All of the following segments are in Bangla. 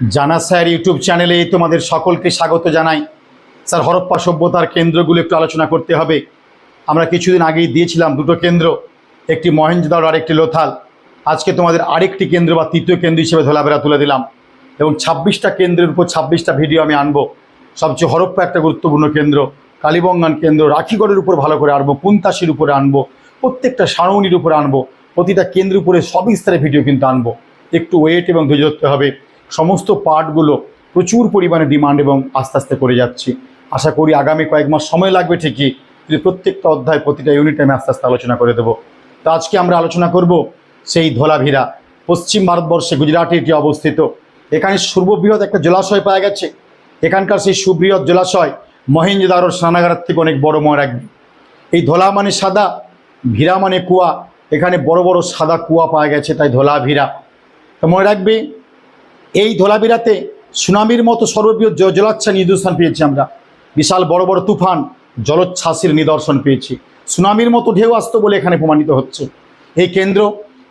জানা স্যার ইউটিউব চ্যানেলে তোমাদের সকলকে স্বাগত জানাই। স্যার, হরপ্পা সভ্যতার কেন্দ্রগুলো একটু আলোচনা করতে হবে। আমরা কিছুদিন আগেই দিয়েছিলাম দুটো কেন্দ্র, একটি মহেঞ্জোদারো আর একটি লোথাল। আজকে তোমাদের আরেকটি কেন্দ্র বা তৃতীয় কেন্দ্র হিসেবে ধোলাবেড়া তুলে দিলাম এবং ছাব্বিশটা কেন্দ্রের উপর ছাব্বিশটা ভিডিও আমি আনব। সবচেয়ে হরপ্পা একটা গুরুত্বপূর্ণ কেন্দ্র, কালীবঙ্গান কেন্দ্র, রাখিগড়ের উপর ভালো করে আনব কুন্তাসির উপরে আনব, প্রত্যেকটা সারণীর উপরে আনব, প্রতিটা কেন্দ্রের উপরে সবিস্তারে ভিডিও কিন্তু আনব। একটু ওয়েট এবং ধৈর্য ধরতে হবে। সমস্ত পার্টগুলো প্রচুর পরিমাণে ডিমান্ড এবং আস্তে আস্তে করে যাচ্ছি। আশা করি আগামী কয়েক মাস সময় লাগবে ঠিকই, কিন্তু প্রত্যেকটা অধ্যায় প্রতিটা ইউনিট আমি আস্তে আস্তে আলোচনা করে দেবো। তো আজকে আমরা আলোচনা করব সেই ধোলাভিরা পশ্চিম ভারতবর্ষে গুজরাটে এটি অবস্থিত। এখানে সর্ববৃহৎ একটা জলাশয় পাওয়া গেছে। এখানকার সেই সুবৃহৎ জলাশয় মহেঞ্জোদারোর স্নানাগারের থেকে অনেক বড় মনে রাখবে এই ধোলা মানে সাদা, ভিরা মানে কুয়া। এখানে বড় বড় সাদা কুয়া পাওয়া গেছে, তাই ধোলা ভিরা তো মনে রাখবে এই ধোলাবিরাতে সুনামির মতো সর্ববৃহৎ জলাচ্ছা নিদর্শন পেয়েছি আমরা। বিশাল বড় বড় তুফান জলোচ্ছ্বাসের নিদর্শন পেয়েছি। সুনামির মতো ঢেউ আসতো বলে এখানে প্রমাণিত হচ্ছে। এই কেন্দ্র,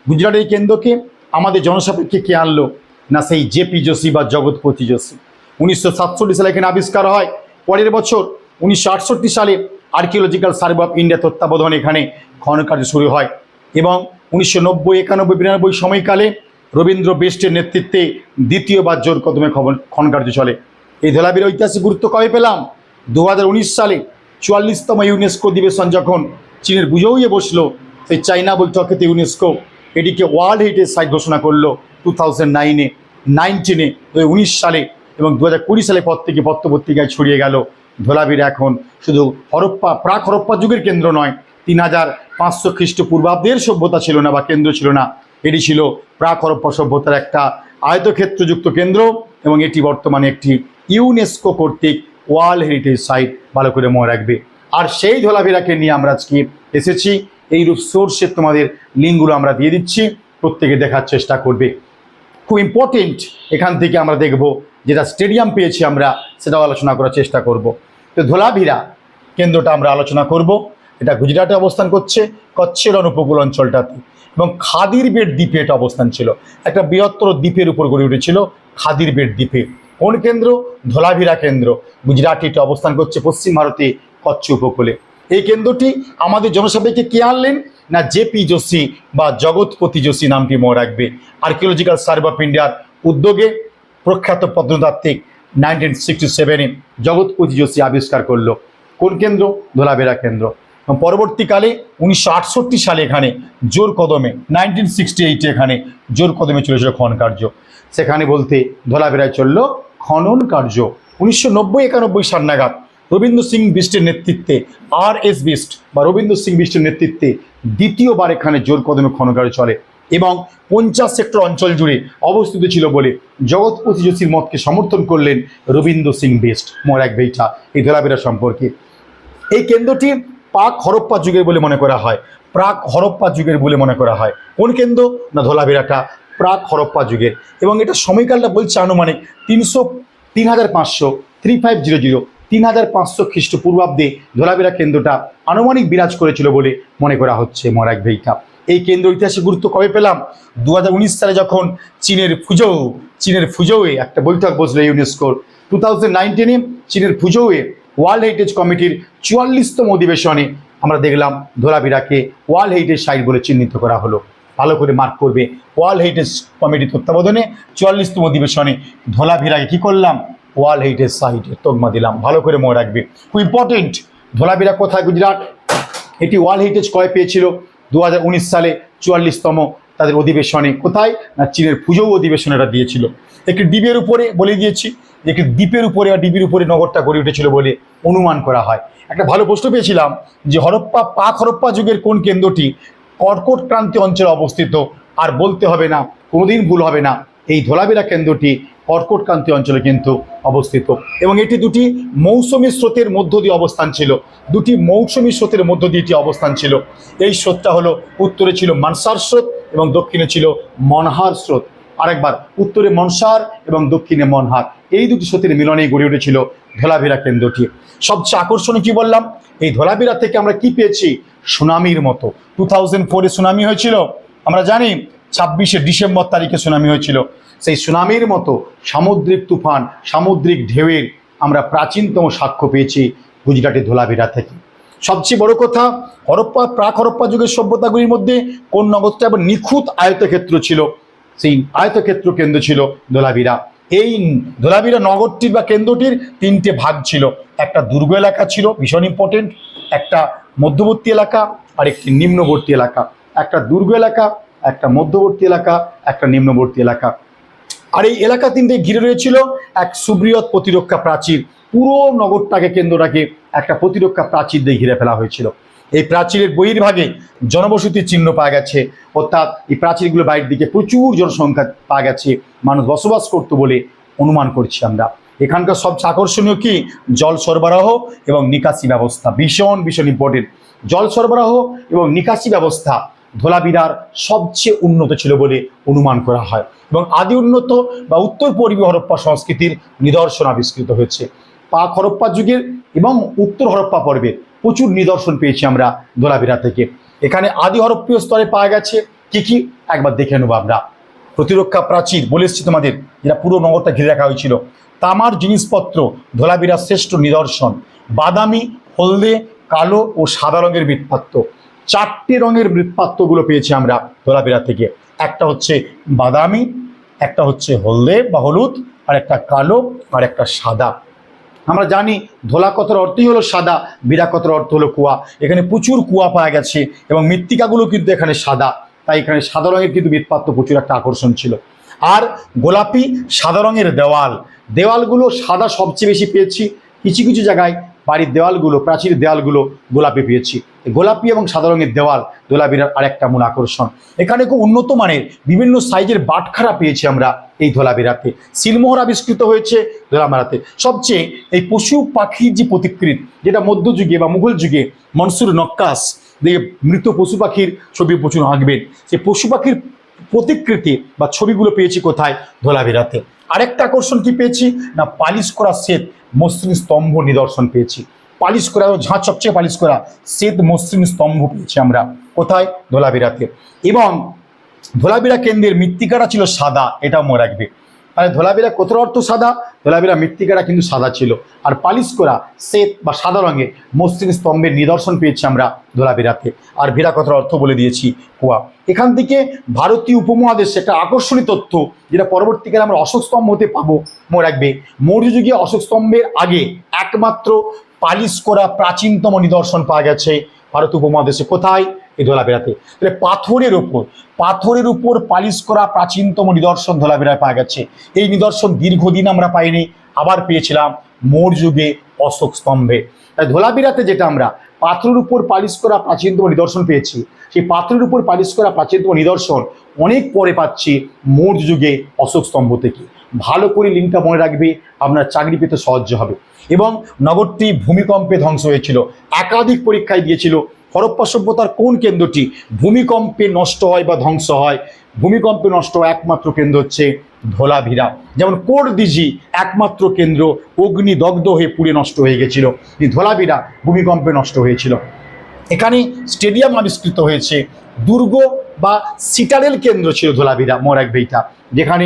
গুজরাটের কেন্দ্রকে আমাদের জনসাপেক্ষে কে আনলো? না সেই জেপি যোশী বা জগৎপতি যোশী উনিশশো সাতষট্টি সালে এখানে আবিষ্কার হয়। পরের বছর উনিশশো আটষট্টি সালে আর্কিওলজিক্যাল সার্ভে অফ ইন্ডিয়া তত্ত্বাবধানে এখানে খনন কার্য শুরু হয়। এবং উনিশশো নব্বই, একানব্বই, বিরানব্বই সময়কালে রবীন্দ্র বেস্টের নেতৃত্বে দ্বিতীয়বার জোর কদমে খবর খনন কার্য চলে। এই ধোলাবির ঐতিহাসিক গুরুত্ব কবে পেলাম? দু হাজার উনিশ সালে চুয়াল্লিশতম ইউনেস্কো অধিবেশন যখন চীনের বুঝৌয়ে বসল, সেই চাইনা বৈঠকেতে ইউনেস্কো এটিকে ওয়ার্ল্ড হেরিটেজ সাইট ঘোষণা করল টু থাউজেন্ড নাইনে, নাইনটিনে দু সালে এবং দু হাজার কুড়ি সালে পর থেকে পত্র পত্রিকায় ছড়িয়ে গেল। ধোলাবির এখন শুধু হরপ্পা প্রাক হরপ্পা যুগের কেন্দ্র নয়, তিন হাজার পাঁচশো খ্রিস্টপূর্বাব্দের সভ্যতা ছিল না বা কেন্দ্র ছিল না। এটি ছিল প্রাক হরপ্পা সভ্যতার একটা আয়তক্ষেত্রযুক্ত কেন্দ্র এবং এটি বর্তমানে একটি ইউনেস্কো কর্তৃক ওয়ার্ল্ড হেরিটেজ সাইট ভালো করে মনে রাখবে। আর সেই ধোলাভিরাকে নিয়ে আমরা আজকে এসেছি, এইরূপ সোর্সের তোমাদের লিঙ্কগুলো আমরা দিয়ে দিচ্ছি, প্রত্যেকে দেখার চেষ্টা করবে। খুব ইম্পর্টেন্ট এখান থেকে আমরা দেখব যেটা স্টেডিয়াম পেয়েছি আমরা, সেটাও আলোচনা করার চেষ্টা করব। তো ধোলাভিরা কেন্দ্রটা আমরা আলোচনা করব, এটা গুজরাটে অবস্থান করছে, কচ্ছের অনুপকূল অঞ্চলটাতে। এবং খাদির বেট দ্বীপে এটা অবস্থান ছিল। একটা বৃহত্তর দ্বীপের উপর গড়ে উঠেছিল খাদির বেট দ্বীপে। কোন কেন্দ্র? ধোলাভিরা কেন্দ্র। গুজরাটে এটা অবস্থান করছে পশ্চিম ভারতে কচ্ছ উপকূলে। এই কেন্দ্রটি আমাদের জনসভাকে কে আনলেন? না জেপি যোশী বা জগৎপতি যোশী নামটি মনে রাখবে। আর্কিওলজিক্যাল সার্ভে অফ ইন্ডিয়ার উদ্যোগে প্রখ্যাত প্রত্নতাত্ত্বিক নাইনটিন সিক্সটি সেভেনে জগৎপতি যোশী আবিষ্কার করল। কোন কেন্দ্র? ধোলাবেরা কেন্দ্র। পরবর্তীকালে উনিশশো আটষট্টি সালে এখানে জোর কদমে নাইনটিন সিক্সটি এইটে এখানে জোর কদমে চলেছিল খনন কার্য। সেখানে বলতে ধোলাবেড়ায় চলল খনন কার্য। উনিশশো নব্বই, একানব্বই সাল নাগাদ রবীন্দ্র সিং বিষ্টের নেতৃত্বে আর এস বিস্ট বা রবীন্দ্র সিং বিষ্টের নেতৃত্বে দ্বিতীয়বার এখানে জোর কদমে খনন কার্য চলে এবং পঞ্চাশ সেক্টর অঞ্চল জুড়ে অবস্থিত ছিল বলে জগৎপতি যোশীর মতকে সমর্থন করলেন রবীন্দ্র সিং বেস্ট মরাক বেইটা এই ধোলাবেড়া সম্পর্কে। এই কেন্দ্রটি প্রাক হরপ্পা যুগের বলে মনে করা হয়, প্রাক হরপ্পা যুগের বলে মনে করা হয়। কোন কেন্দ্র? না, ধোলাভিরাটা। প্রাক হরপ্পা যুগের। এবং এটা সময়কালটা বলছে আনুমানিক তিনশো তিন হাজার পাঁচশো থ্রি ফাইভ জিরো জিরো তিন হাজার পাঁচশো খ্রিস্টপূর্বাব্দে ধোলাভিরা কেন্দ্রটা আনুমানিক বিরাজ করেছিল বলে মনে করা হচ্ছে মরাক ভেইটা এই কেন্দ্র ইতিহাসে গুরুত্ব কবে পেলাম? দু হাজার উনিশ সালে যখন চীনের ফুজৌ, চীনের ফুজৌয়ে একটা বৈঠক বসল ইউনেস্কোর। টু থাউজেন্ড নাইনটিনে চীনের ফুজৌয়ে ওয়ার্ল্ড হেরিটেজ কমিটির চুয়াল্লিশতম অধিবেশনে আমরা দেখলাম ধোলাভিরাকে ওয়ার্ল্ড হেরিটেজ সাইট বলে চিহ্নিত করা হলো। ভালো করে মার্ক করবে ওয়ার্ল্ড হেরিটেজ কমিটির তত্ত্বাবধানে চুয়াল্লিশতম অধিবেশনে ধোলাভিরাকে কী করলাম? ওয়ার্ল্ড হেরিটেজ সাইটে তকমা দিলাম। ভালো করে মনে রাখবে। খুব ইম্পর্টেন্ট ধোলাভিরা কোথায়? গুজরাট। এটি ওয়ার্ল্ড হেরিটেজ কয় পেয়েছিল? দু হাজার উনিশ সালে চুয়াল্লিশতম তাদের অধিবেশনে কোথায়? না, চীনের পুজো অধিবেশনে এটা দিয়েছিল। একটি দ্বীপের উপরে বলে দিয়েছি যে একটি দ্বীপের উপরে বা ডিবির উপরে নগরটা গড়ে উঠেছিল বলে অনুমান করা হয়। একটা ভালো প্রশ্ন পেয়েছিলাম যে হরপ্পা, পাক হরপ্পা যুগের কোন কেন্দ্রটি কর্কট ক্রান্তি অঞ্চলে অবস্থিত? আর বলতে হবে না, কোনোদিন ভুল হবে না, এই ধোলাবিরা কেন্দ্রটি কর্কটক্রান্তি অঞ্চলে কিন্তু অবস্থিত। এবং এটি দুটি মৌসুমী স্রোতের মধ্য দিয়ে অবস্থান ছিল। দুটি মৌসুমী স্রোতের মধ্য দিয়ে এটি অবস্থান ছিল। এই স্রোতটা হলো, উত্তরে ছিল মানসার স্রোত এবং দক্ষিণে ছিল মনহার স্রোত। আরেকবার, উত্তরে মনসার এবং দক্ষিণে মনহার। এই দুটি স্রোতের মিলনেই গড়ে উঠেছিল ধোলাভিরা কেন্দ্রটি। সবচেয়ে আকর্ষণীয় কি বললাম? এই ধোলাভিরা থেকে আমরা কি পেয়েছি? সুনামির মতো। টু থাউজেন্ড ফোরে সুনামি হয়েছিল। আমরা জানি, ছাব্বিশে ডিসেম্বর তারিখে সুনামি হয়েছিল। সেই সুনামির মতো সামুদ্রিক তুফান, সামুদ্রিক ঢেউয়ের আমরা প্রাচীনতম সাক্ষ্য পেয়েছি গুজরাটের ধোলাভিরা থেকে। সবচেয়ে বড় কথা, হরপ্পা, প্রাক হরপ্পা যুগের সভ্যতাগুলির মধ্যে কোন নগরটা আবার নিখুঁত আয়তক্ষেত্র ছিল? সেই আয়তক্ষেত্র কেন্দ্র ছিল ধোলাভিরা। এই ধোলাভিরা নগরটির বা কেন্দ্রটির তিনটে ভাগ ছিল। একটা দুর্গ এলাকা ছিল, ভীষণ ইম্পর্টেন্ট একটা মধ্যবর্তী এলাকা আর একটি নিম্নবর্তী এলাকা। একটা দুর্গ এলাকা, একটা মধ্যবর্তী এলাকা, একটা নিম্নবর্তী এলাকা। আর এই এলাকা তিনটে ঘিরে রয়েছিল এক সুবৃহৎ প্রতিরক্ষা প্রাচীর। পুরো নগরটাকে কেন্দ্রটাকে একটা প্রতিরক্ষা প্রাচীর দিয়ে ঘিরে ফেলা হয়েছিল। এই প্রাচীরের বহির্ভাগে জনবসতির চিহ্ন পাওয়া গেছে। অর্থাৎ এই প্রাচীরগুলো বাইরের দিকে প্রচুর জনসংখ্যা পাওয়া গেছে। মানুষ বসবাস করতো বলে অনুমান করছি আমরা। এখানকার সবচেয়ে আকর্ষণীয় কি? জল সরবরাহ এবং নিকাশি ব্যবস্থা। ভীষণ ভীষণ ইম্পর্টেন্ট জল সরবরাহ এবং নিকাশি ব্যবস্থা। ধোলাবিরার সবচেয়ে উন্নত ছিল বলে অনুমান করা হয়। এবং আদি উন্নত বা উত্তর পূর্বী হরপ্পা সংস্কৃতির নিদর্শন আবিষ্কৃত হয়েছে। পাক হরপ্পা যুগের এবং উত্তর হরপ্পা পর্বের প্রচুর নিদর্শন পেয়েছি আমরা ধোলাবিরা থেকে। এখানে আদি হরপ্পীয় স্তরে পাওয়া গেছে। কি কি? একবার দেখে নেব আমরা। প্রতিরক্ষা প্রাচীর, বলে এসছি তোমাদের, যেটা পুরো নগরটা ঘিরে রাখা হয়েছিল। তামার জিনিসপত্র ধোলাবিরার শ্রেষ্ঠ নিদর্শন। বাদামি, হলদে, কালো ও সাদা রঙের মৃৎপাত্র চারটে রঙের মৃৎপাত্রগুলো পেয়েছি আমরা ধোলাবিরা থেকে। একটা হচ্ছে বাদামি, একটা হচ্ছে হলদে বা হলুদ, আর একটা কালো, আর একটা সাদা। আমরা জানি ধোলা কথার অর্থই হলো সাদা বিরা কথার অর্থ হলো কুয়া। এখানে প্রচুর কুয়া পাওয়া গেছে এবং মৃত্তিকাগুলো কিন্তু এখানে সাদা। তাই এখানে সাদা রঙের কিন্তু মৃৎপাত্র প্রচুর একটা আকর্ষণ ছিল। আর গোলাপি সাদা রঙের দেওয়াল। দেওয়ালগুলো সাদা সবচেয়ে বেশি পেয়েছি। কিছু কিছু জায়গায় বাড়ির দেওয়ালগুলো, প্রাচীর দেওয়ালগুলো গোলাপি পেয়েছি। গোলাপি এবং সাদা রঙের দেওয়াল ধোলাবিরার আরেকটা মূল আকর্ষণ। এখানে খুব উন্নত মানের বিভিন্ন সাইজের বাটখারা পেয়েছি আমরা এই ধোলাবিরাতে সিলমোহর আবিষ্কৃত হয়েছে ধোলামারাতে সবচেয়ে এই পশু পাখির যে প্রতিকৃত, যেটা মধ্যযুগে বা মুঘল যুগে মনসুর নক্কাস দিয়ে মৃত পশু পাখির ছবি প্রচুর আঁকবেন। সেই পশু পাখির প্রতিকৃতি বা ছবিগুলো পেয়েছি কোথায় ধোলাভিরাতে। আরেকটা আকর্ষণ কি পেয়েছি? না, পালিশ করা শ্বেত মসৃণ স্তম্ভ নিদর্শন পেয়েছি। পালিশ করা ঝাঁ চকচে পালিশ করা শ্বেত মসৃণ স্তম্ভ পেয়েছি আমরা কোথায়? ধোলাভিরাতে। এবং ধোলাবিরা কেন্দ্রের মৃত্তিকাটা ছিল সাদা, এটাও মনে রাখবে। তাহলে ধোলাবিরা কত অর্থ সাদা? ধোলাবিরা মৃত্তিকাটা কিন্তু সাদা ছিল। আর পালিশ করা শ্বেত বা সাদা রঙের মসৃণ স্তম্ভের নিদর্শন পেয়েছি আমরা ধোলাবিরাতে আর ভিরা কথার অর্থ বলে দিয়েছি? কুয়া। এখান থেকে ভারতীয় উপমহাদেশে একটা আকর্ষণীয় তথ্য, যেটা পরবর্তীকালে আমরা অশোক স্তম্ভ হতে পাবো। মনে রাখবে মৌর্য যুগে অশোক স্তম্ভের আগে একমাত্র পালিশ করা প্রাচীনতম নিদর্শন পাওয়া গেছে। ভারত উপমহাদেশে কোথায়? এই ধোলাবেড়াতে তাহলে পাথরের উপর পাথরের উপর পালিশ করা প্রাচীনতম নিদর্শন ধোলাবেড়ায় পাওয়া গেছে। এই নিদর্শন দীর্ঘদিন আমরা পাইনি, আবার পেয়েছিলাম মৌর্য যুগে অশোক স্তম্ভে। তাই ধোলাবিরাতে যেটা আমরা, পাথরের উপর পালিশ করা প্রাচীনতম নিদর্শন পেয়েছি। সেই পাথরের উপর পালিশ করা প্রাচীনতম নিদর্শন অনেক পরে পাচ্ছি মৌর্য যুগে অশোক স্তম্ভ থেকে। ভালো করে লিঙ্কটা মনে রাখবে, আপনার চাকরি পেতে সহজ হবে। এবং নগরটি ভূমিকম্পে ধ্বংস হয়েছিল, একাধিক পরীক্ষায় দিয়েছিল হরপ্পা সভ্যতার কোন কেন্দ্রটি ভূমিকম্পে নষ্ট হয় বা ধ্বংস হয়? ভূমিকম্পে নষ্ট একমাত্র কেন্দ্র হচ্ছে ধোলাভিরা। যেমন কোরদিজি একমাত্র কেন্দ্র অগ্নিদগ্ধ হয়ে পুড়ে নষ্ট হয়ে গেছিল। ধোলাভিরা ভূমিকম্পে নষ্ট হয়েছিল। এখানে স্টেডিয়াম আবিষ্কৃত হয়েছে। দুর্গ বা সিটারেল কেন্দ্র ছিল ধোলাভিরা মোরাকবেইটা যেখানে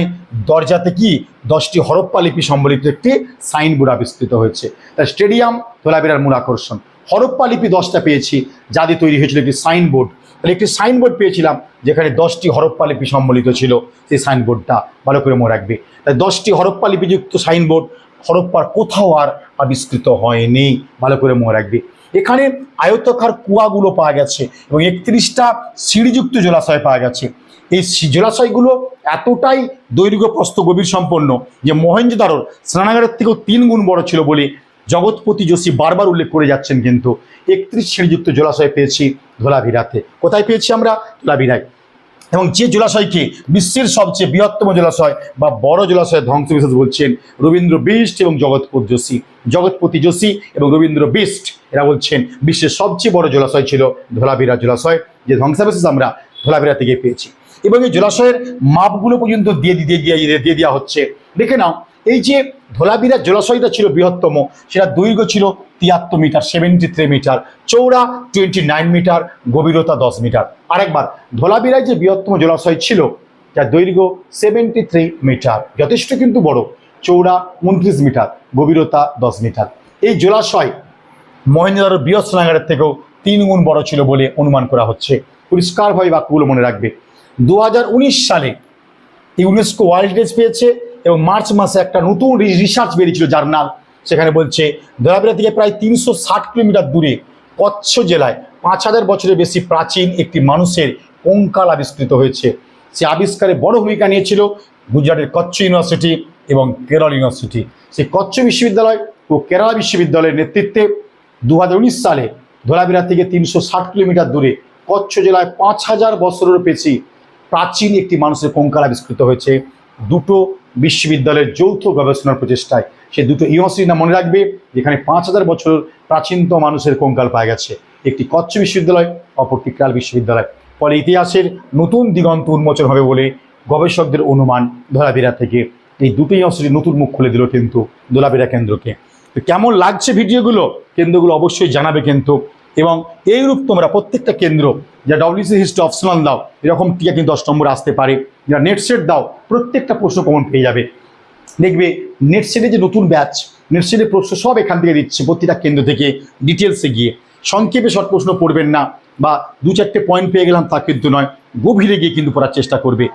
দরজাতে কি? দশটি হরপ্পা লিপি সম্বলিত একটি সাইনবোর্ড আবিষ্কৃত হয়েছে। তাই স্টেডিয়াম ধোলাভিরার মূল আকর্ষণ। হরপ্পা লিপি দশটা পেয়েছি যা দিয়ে তৈরি হয়েছিল একটি সাইনবোর্ড। তাহলে একটি সাইনবোর্ড পেয়েছিলাম, যেখানে দশটি হরপ্পা লিপি সম্বলিত ছিল, সেই সাইনবোর্ডটা ভালো করে মনে রাখবে। তাই দশটি হরপ্পা লিপিযুক্ত সাইনবোর্ড হরপ্পার কোথাও আর আবিষ্কৃত হয়নি, ভালো করে মনে রাখবে। এখানে আয়তকার কুয়াগুলো পাওয়া গেছে এবং একত্রিশটা সিঁড়িযুক্ত জলাশয় পাওয়া গেছে। এই জলাশয়গুলো এতটাই দৈর্ঘ্য প্রস্থ গভীর সম্পন্ন যে মহেঞ্জোদারোর স্নানাগারের থেকেও তিন গুণ বড় ছিল বলে জগৎপতি যোশী বারবার উল্লেখ করে যাচ্ছেন কিন্তু একত্রিশ শ্রেণীযুক্ত জলাশয় পেয়েছি ধোলাভিরাতে কোথায় পেয়েছি আমরা? ধোলাভিরায় এবং যে জলাশয়কে বিশ্বের সবচেয়ে বৃহত্তম জলাশয় বা বড় জলাশয় ধ্বংস বিশেষ বলছেন রবীন্দ্র বিষ্ট এবং জগৎপতি যোশী। জগৎপতি যোশী এবং রবীন্দ্র বিষ্ট এরা বলছেন বিশ্বের সবচেয়ে বড় জলাশয় ছিল ধোলাভিরা জলাশয়, যে ধ্বংসাবশেষ আমরা ধোলাভিরা থেকে পেয়েছি। এবং এই জলাশয়ের মাপগুলো পর্যন্ত দিয়ে দিয়ে দিয়ে দিয়ে দেওয়া হচ্ছে। দেখে নাও এই যে ধোলাবিরা জলাশয়টা ছিল বৃহত্তম, সেটা দৈর্ঘ্য ছিল তিয়াত্তর মিটার সেভেন্টি থ্রি মিটার চৌড়া টোয়েন্টি নাইন মিটার, গভীরতা দশ মিটার। আরেকবার, ধোলাবিরায় যে বৃহত্তম জলাশয় ছিল, যার দৈর্ঘ্য সেভেন্টি থ্রি মিটার, যথেষ্ট কিন্তু বড় চৌড়া উনত্রিশ মিটার, গভীরতা দশ মিটার। এই জলাশয় মহেন্দ্রদার বৃহৎ স্নাগারের থেকেও তিন গুণ বড় ছিল বলে অনুমান করা হচ্ছে। পরিষ্কারভাবে বাক্যগুলো মনে রাখবে। দু হাজার উনিশ সালে ইউনেস্কো ওয়ার্ল্ড হেরিটেজ পেয়েছে এবং মার্চ মাসে একটা নতুন রিসার্চ বেরিয়েছিল জার্নাল, সেখানে বলছে দয়াবিরা থেকে প্রায় তিনশো ষাট কিলোমিটার দূরে কচ্ছ জেলায় পাঁচ হাজার বছরের বেশি প্রাচীন একটি মানুষের কঙ্কাল আবিষ্কৃত হয়েছে। সে আবিষ্কারে বড় ভূমিকা নিয়েছিল গুজরাটের কচ্ছ ইউনিভার্সিটি এবং কেরল ইউনিভার্সিটি। সেই কচ্ছ বিশ্ববিদ্যালয় ও কেরালা বিশ্ববিদ্যালয়ের নেতৃত্বে দু হাজার উনিশ সালে ধোলাবিরা থেকে তিনশো ষাট কিলোমিটার দূরে কচ্ছ জেলায় পাঁচ হাজার বছরের বেশি প্রাচীন একটি মানুষের কঙ্কাল আবিষ্কৃত হয়েছে। দুটো বিশ্ববিদ্যালয়ের যৌথ গবেষণার প্রচেষ্টায় সে দুটো ইউনিভার্সিটি নাম মনে রাখবে, যেখানে পাঁচ হাজার বছর প্রাচীনতম মানুষের কঙ্কাল পাওয়া গেছে। একটি কচ্ছ বিশ্ববিদ্যালয়, অপরটি কেরাল বিশ্ববিদ্যালয়। ফলে ইতিহাসের নতুন দিগন্ত উন্মোচন হবে বলে গবেষকদের অনুমান ধলাবিরা থেকে। এই দুটো ইউনিভার্সিটি নতুন মুখ খুলে দিল কিন্তু দোলাবিরা কেন্দ্রকে। তো কেমন লাগছে ভিডিওগুলো? কেন্দ্রগুলো অবশ্যই জানাবে কিন্তু। এবং এইরূপ তোমরা প্রত্যেকটা কেন্দ্র, যা ডব্লিউসি হিস্ট্রি অপশনাল দাও এরকম টিকা কিন্তু দশ নম্বর আসতে পারে। যারা নেট সেট দাও, প্রত্যেকটা প্রশ্ন কমন পেয়ে যাবে। দেখবে নেট সেটে যে নতুন ব্যাচ নেট সেটের প্রশ্ন সব এখান থেকে দিচ্ছে প্রতিটা কেন্দ্র থেকে ডিটেলসে গিয়ে। সংক্ষেপে শর্ট প্রশ্ন পড়বেন না, বা দু চারটে পয়েন্ট পেয়ে গেলাম তা কিন্তু নয়, গভীরে গিয়ে কিন্তু পড়ার চেষ্টা করবে।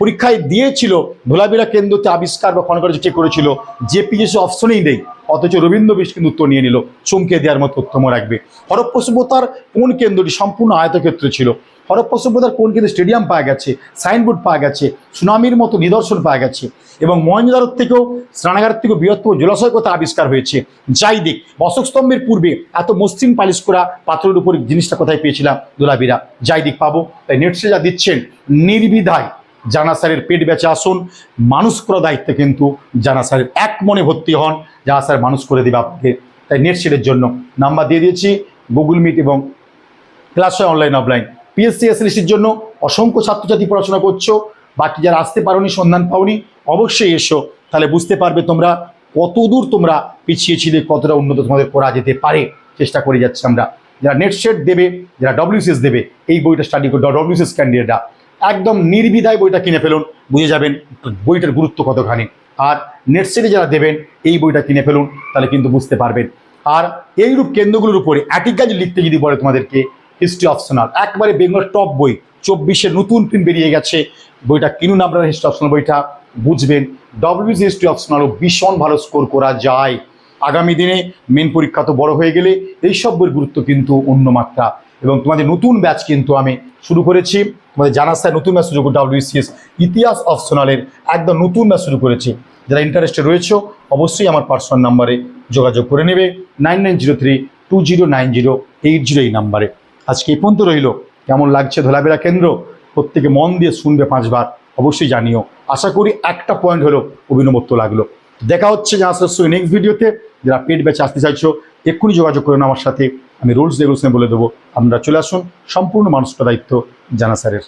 পরীক্ষায় দিয়েছিল ধোলাবিরা কেন্দ্রতে আবিষ্কার বা খনকার্য চেক করেছিল যে পিএসি অপশনেই নেই, অথচ রবীন্দ্র বিশ কিন্তু উত্তর নিয়ে নিল চমকে দেওয়ার মতো তথ্য রাখবে। হরপ্পা সভ্যতার কোন কেন্দ্রটি সম্পূর্ণ আয়তক্ষেত্র ছিল? হরপ্পা সভ্যতার কোন কিন্তু স্টেডিয়াম পাওয়া গেছে, সাইনবোর্ড পাওয়া গেছে, সুনামির মতো নিদর্শন পাওয়া গেছে এবং মহেন্দ্রদারোর থেকেও স্নানাগার থেকেও বৃহত্তম জলাশয় কথা আবিষ্কার হয়েছে। যাই দিক, অশোক স্তম্ভের পূর্বে এত মসৃণ পালিশ করা পাথরের উপর জিনিসটা কোথায় পেয়েছিলাম? দোলাবিরা যাই দিক পাবো। তাই নেটসে যা দিচ্ছেন, নির্বিধায় জানাসারের পেট বেঁচে আসুন। মানুষ করার দায়িত্বে কিন্তু জানাসারের এক মনে ভর্তি হন জানা স্যার মানুষ করে দেবে আপনাকে। তাই নেট সেটের জন্য নাম্বার দিয়ে দিয়েছি গুগল মিট এবং ক্লাস হয় অনলাইন অফলাইন পিএসসি এসএলসির জন্য অসংখ্য ছাত্রছাত্রী পড়াশোনা করছ। বাকি যারা আসতে পারোনি, সন্ধান পাওনি, অবশ্যই এসো। তাহলে বুঝতে পারবে তোমরা কতদূর তোমরা পিছিয়ে ছিলে, কতটা উন্নত তোমাদের করা যেতে পারে। চেষ্টা করে যাচ্ছি আমরা। যারা নেট সেট দেবে, যারা ডব্লিউসিএস দেবে, এই বইটা স্টাডি করে ডব্লিউসিএস ক্যান্ডিডেটরা একদম নির্বিধায় বইটা কিনে ফেলুন, বুঝে যাবেন বইটার গুরুত্ব কতখানি। আর নেট সেটে যারা দেবেন, এই বইটা কিনে ফেলুন, তাহলে কিন্তু বুঝতে পারবেন। আর এইরূপ কেন্দ্রগুলোর উপরে অ্যাটিকাজ লিখতে যদি বলে তোমাদেরকে হিস্ট্রি অপশনাল একবারে বেঙ্গল টপ বই। চব্বিশে নতুন প্রিন্ট বেরিয়ে গেছে। বইটা কিনুন আপনারা হিস্ট্রি অপশনাল বইটা, বুঝবেন। ডব্লিউসি হিস্ট্রি অপশনালও ভীষণ ভালো স্কোর করা যায়। আগামী দিনে মেন পরীক্ষা তো বড় হয়ে গেলে এইসব বইয়ের গুরুত্ব কিন্তু অন্য মাত্রা। এবং তোমাদের নতুন ব্যাচ কিন্তু আমি শুরু করেছি। তোমাদের জানার স্যার নতুন ব্যাচ শুরু ডাব্লিউসিএস ইতিহাস অপশনালের একদম নতুন ব্যাচ শুরু করেছি। যারা ইন্টারেস্টে রয়েছে, অবশ্যই আমার পার্সোনাল নাম্বারে যোগাযোগ করে নেবে। Nine nine zero three two zero nine zero eight zero এই নাম্বারে। আজকে এই পর্যন্ত রইল। কেমন লাগছে ধোলাবেড়া কেন্দ্র? প্রত্যেকে মন দিয়ে শুনবে পাঁচবার। অবশ্যই জানিও। আশা করি একটা পয়েন্ট হলো অভিনবত্ব লাগল। দেখা হচ্ছে যা আস্তে নেক্সট ভিডিওতে যারা পেট ব্যাচে আসতে চাইছো, এক্ষুনি যোগাযোগ করুন আমার সাথে। আমি রুলস রেগুলেশনে বলে দেবো। আপনারা চলে আসুন। সম্পূর্ণ মানুষটা দায়িত্ব জানা স্যারের